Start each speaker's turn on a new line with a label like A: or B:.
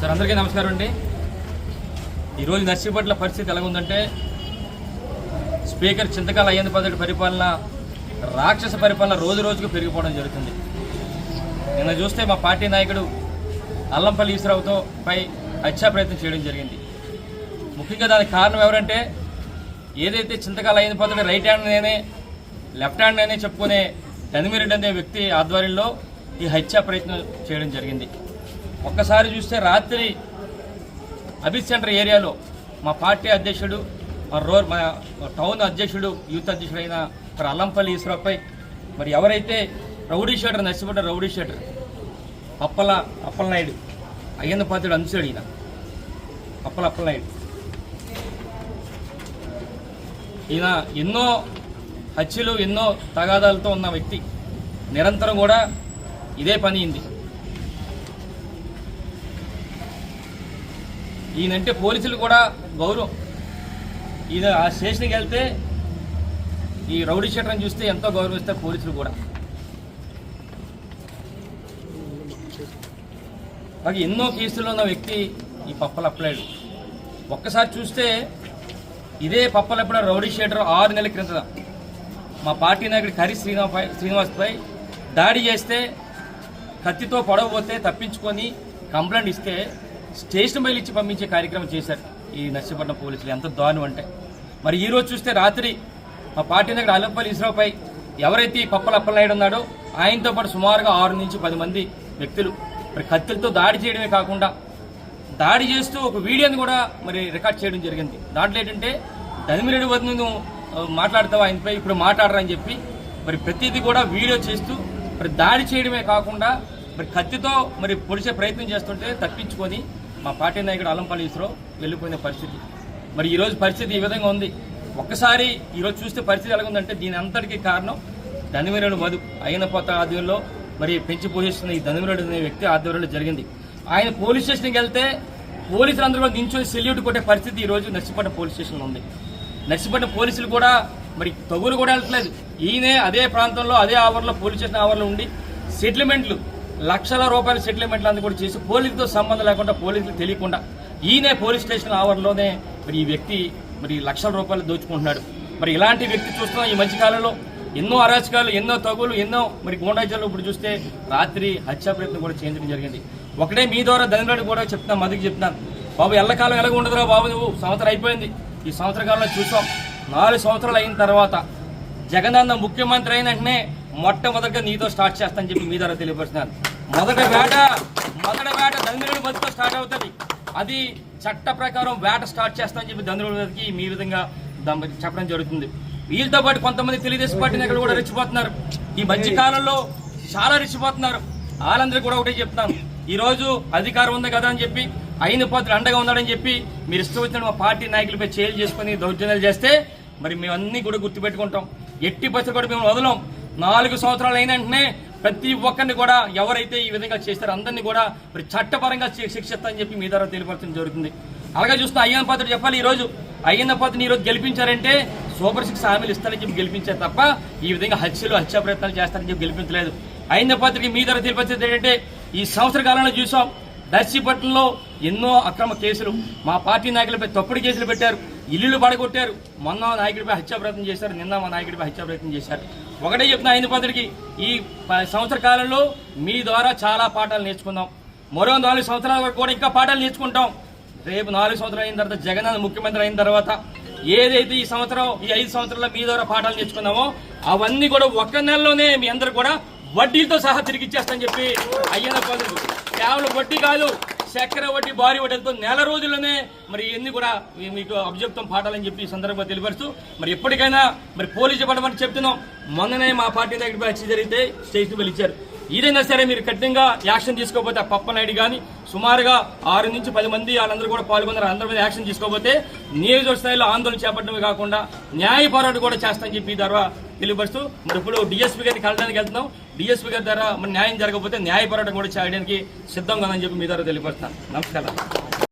A: Sir అందరికీ నమస్కారం అండి. ఈరోజు నర్సీపట్ల పరిస్థితి ఎలా ఉందంటే స్పీకర్ చింతకాల అయ్యంది పద్ధతి పరిపాలన రాక్షస పరిపాలన రోజు రోజుకు పెరిగిపోవడం జరుగుతుంది. నిన్న చూస్తే మా పార్టీ నాయకుడు అల్లంపల్లి ఈశ్వరావుతో పై హత్యా ప్రయత్నం చేయడం జరిగింది. ముఖ్యంగా దానికి కారణం ఎవరంటే ఏదైతే చింతకాల అయ్యింది పద్ధతి రైట్ హ్యాండ్ నేనే లెఫ్ట్ హ్యాండ్ నేనే చెప్పుకునే ధనిమిరెడ్డి అనే వ్యక్తి ఆధ్వర్యంలో ఈ హత్యా ప్రయత్నం చేయడం జరిగింది. ఒక్కసారి చూస్తే రాత్రి అభిత్ సెంటర్ ఏరియాలో మా పార్టీ అధ్యక్షుడు మా రో మా టౌన్ అధ్యక్షుడు యూత్ అధ్యక్షుడు అయిన మరి అల్లంపల్లి ఈశ్వరపై మరి ఎవరైతే రౌడీ షేటర్ నర్సిపడ్డ రౌడీ షేటర్ అప్పల అప్పలనాయుడు అయ్యన్న పాత్రుడు అంశాడు ఈయన అప్పల అప్పలనాయుడు. ఈయన ఎన్నో హత్యలు ఎన్నో తగాదాలతో ఉన్న వ్యక్తి. నిరంతరం కూడా ఇదే పని అయింది. ఈయనంటే పోలీసులు కూడా గౌరవం. ఈయన ఆ స్టేషన్కి వెళ్తే ఈ రౌడీ షీటర్ని చూస్తే ఎంతో గౌరవిస్తారు పోలీసులు కూడా. అలాగే ఎన్నో కేసుల్లో ఉన్న వ్యక్తి ఈ పప్పలు అప్లైడ్ ఒక్కసారి చూస్తే ఇదే పప్పలు ఎప్పుడు రౌడీ షీటర్ ఆరు నెలల క్రితం మా పార్టీ నాయకుడు కరి శ్రీనివాపై శ్రీనివాస్పై దాడి చేస్తే కత్తితో పొడవపోతే తప్పించుకొని కంప్లైంట్ ఇస్తే స్టేషన్ బయలు ఇచ్చి పంపించే కార్యక్రమం చేశారు ఈ నర్సీపట్నం పోలీసులు. ఎంత దారుణం అంటే. మరి ఈరోజు చూస్తే రాత్రి మా పార్టీ దగ్గర అలంపల్లి ఇస్రావుపై ఎవరైతే ఈ పప్పల అప్పలనాయుడు ఉన్నాడో ఆయనతో పాటు సుమారుగా ఆరు నుంచి పది మంది వ్యక్తులు మరి కత్తులతో దాడి చేయడమే కాకుండా దాడి చేస్తూ ఒక వీడియోని కూడా మరి రికార్డ్ చేయడం జరిగింది. దాంట్లో ఏంటంటే ధనిమిరెడ్డి వద్ద నువ్వు మాట్లాడతావు ఆయనపై ఇప్పుడు మాట్లాడరని చెప్పి మరి ప్రతిదీ కూడా వీడియో చేస్తూ మరి దాడి చేయడమే కాకుండా మరి కత్తితో మరి పొడిచే ప్రయత్నం చేస్తుంటే తప్పించుకొని మా పార్టీ నాయకుడు అల్లంపల్లి ఈశ్వరావు వెళ్ళిపోయిన పరిస్థితి. మరి ఈరోజు పరిస్థితి ఈ విధంగా ఉంది. ఒక్కసారి ఈరోజు చూస్తే పరిస్థితి ఎలాగుందంటే దీని అంతటికీ కారణం ధనిమిరెడ్డి మధు అయిన పోత ఆధ్వర్యంలో మరి పెంచి పోషిస్తున్న ఈ ధనిమిరెడ్డి అనే వ్యక్తి ఆధ్వర్యంలో జరిగింది. ఆయన పోలీస్ స్టేషన్కి వెళ్తే పోలీసులు అందరూ కూడా సెల్యూట్ కొట్టే పరిస్థితి ఈరోజు రోజు నర్సిపట్నం పోలీస్ స్టేషన్లో ఉంది. నర్సిపట్నం పోలీసులు కూడా మరి తగులు కూడా వెళ్ళట్లేదు. ఈయనే అదే ప్రాంతంలో అదే ఆవరణలో పోలీస్ స్టేషన్ ఆవరణలో ఉండి సెటిల్మెంట్లు లక్షల రూపాయల సెటిల్మెంట్లు అంతా కూడా చేసి పోలీసులతో సంబంధం లేకుండా పోలీసులు తెలియకుండా ఈయనే పోలీస్ స్టేషన్ ఆవరణలోనే మరి ఈ వ్యక్తి మరి లక్షల రూపాయలు దోచుకుంటున్నాడు. మరి ఇలాంటి వ్యక్తి చూస్తున్నాం ఈ మధ్యకాలంలో ఎన్నో అరాచకాలు ఎన్నో తగులు ఎన్నో మరి గోండాజాలు ఇప్పుడు చూస్తే రాత్రి హత్యా ప్రయత్నం కూడా చేయించడం జరిగింది. ఒకటే మీ ద్వారా ధనరాడు కూడా చెప్తున్నాను మదికి చెప్తున్నాను బాబు ఎల్లకాలం ఎలాగ ఉండదురా బాబు నువ్వు? సంవత్సరం అయిపోయింది. ఈ సంవత్సర కాలంలో చూసాం. నాలుగు సంవత్సరాలు అయిన తర్వాత జగనన్న ముఖ్యమంత్రి అయిన వెంటనే మొట్టమొదటిగా నీతో స్టార్ట్ చేస్తానని చెప్పి మీ ద్వారా తెలియపరుస్తున్నాను. మొదటి వేట మొదటి వేట దంద్రుడి బతితో స్టార్ట్ అవుతుంది. అది చట్ట ప్రకారం వేట స్టార్ట్ చేస్తామని చెప్పి దంద్రుడి బతికి మీ విధంగా చెప్పడం జరుగుతుంది. వీళ్ళతో పాటు కొంతమంది తెలుగుదేశం పార్టీ నాయకులు కూడా రెచ్చిపోతున్నారు. ఈ మధ్య కాలంలో చాలా రెచ్చిపోతున్నారు. వాళ్ళందరికీ కూడా ఒకటే చెప్తున్నాను ఈ రోజు అధికారం ఉంది కదా అని చెప్పి అయిన పాత్ర అండగా ఉన్నాడని చెప్పి మీరు ఇష్టం వచ్చిన మా పార్టీ నాయకులపై చేలు చేసుకుని దౌర్జన్యాలు చేస్తే మరి మేమన్నీ కూడా గుర్తుపెట్టుకుంటాం. ఎట్టి పరిస్థితి కూడా మేము వదలం. నాలుగు సంవత్సరాలు అయిన వెంటనే ప్రతి ఒక్కరిని కూడా ఎవరైతే ఈ విధంగా చేస్తారో అందరినీ కూడా మరి చట్టపరంగా శి- చెప్పి మీ ద్వారా తెలియపరచడం జరుగుతుంది. అలాగే చూస్తున్న అయ్యన్న పాత్ర చెప్పాలి ఈ రోజు అయ్యన్న పాత్రని ఈ రోజు గెలిపించారంటే సూపర్ సిక్స్ హామీలు ఇస్తారని చెప్పి గెలిపించారు తప్ప ఈ విధంగా హత్యలు హత్యా ప్రయత్నాలు చేస్తారని చెప్పి గెలిపించలేదు. అయ్యన్న పాత్రకి మీ ద్వారా తెలిపించేది ఏంటంటే ఈ సంవత్సర కాలంలో చూసాం దర్శిపట్నంలో ఎన్నో అక్రమ కేసులు మా పార్టీ నాయకులపై తప్పుడు కేసులు పెట్టారు. ఇల్లులు పడగొట్టారు. మొన్న నాయకుడిపై హత్యా ప్రయత్నం చేశారు. నిన్న మా నాయకుడిపై హత్యా ప్రయత్నం చేశారు. ఒకటే చెప్తున్నా ఆయన పాత్రకి ఈ సంవత్సర కాలంలో మీ ద్వారా చాలా పాఠాలు నేర్చుకుందాం. మరో నాలుగు సంవత్సరాల వరకు కూడా ఇంకా పాఠాలు నేర్చుకుంటాం. రేపు నాలుగు సంవత్సరాలు అయిన తర్వాత జగన్ ముఖ్యమంత్రి అయిన తర్వాత ఏదైతే ఈ సంవత్సరం ఈ ఐదు సంవత్సరాల్లో మీ ద్వారా పాఠాలు నేర్చుకున్నామో అవన్నీ కూడా ఒక్క నెలలోనే మీ అందరు కూడా వడ్డీలతో సహా తిరిగి చెప్పి అయ్యన్న పదులు కేవలం వడ్డీ కాదు చక్కెర వడ్డీ భారీ వడ్డీలతో నెల రోజుల్లోనే మరి ఇవన్నీ కూడా మీకు అభిజప్తం పాఠాలని చెప్పి ఈ సందర్భంగా తెలియపరుస్తూ మరి ఎప్పటికైనా మరి పోలీస్ డిపార్ట్మెంట్ చెప్తున్నాం. మొన్ననే మా పార్టీ దగ్గర హత్య జరిగితే స్టేషన్ బిల్ ఇచ్చారు ఏదైనా సరే మీరు కఠినంగా యాక్షన్ తీసుకోకపోతే పప్పనాయుడు కానీ సుమారుగా ఆరు నుంచి పది మంది వాళ్ళందరూ కూడా పాల్గొన్నారు. అందరి మీద యాక్షన్ తీసుకోకపోతే నియోజకవర్గ స్థాయిలో ఆందోళన చేపట్టడమే కాకుండా న్యాయ పోరాటం కూడా చేస్తామని చెప్పి ఈ ద్వారా తెలియపరుస్తూ మరి ఇప్పుడు డిఎస్పీ గారికి కలడానికి వెళ్తున్నాం. డిఎస్పీ గారి ద్వారా మరి న్యాయం జరగకపోతే న్యాయ పోరాటం కూడా చేయడానికి సిద్ధంగా ఉందని చెప్పి మీ ద్వారా తెలియపరుస్తాను నమస్కారం.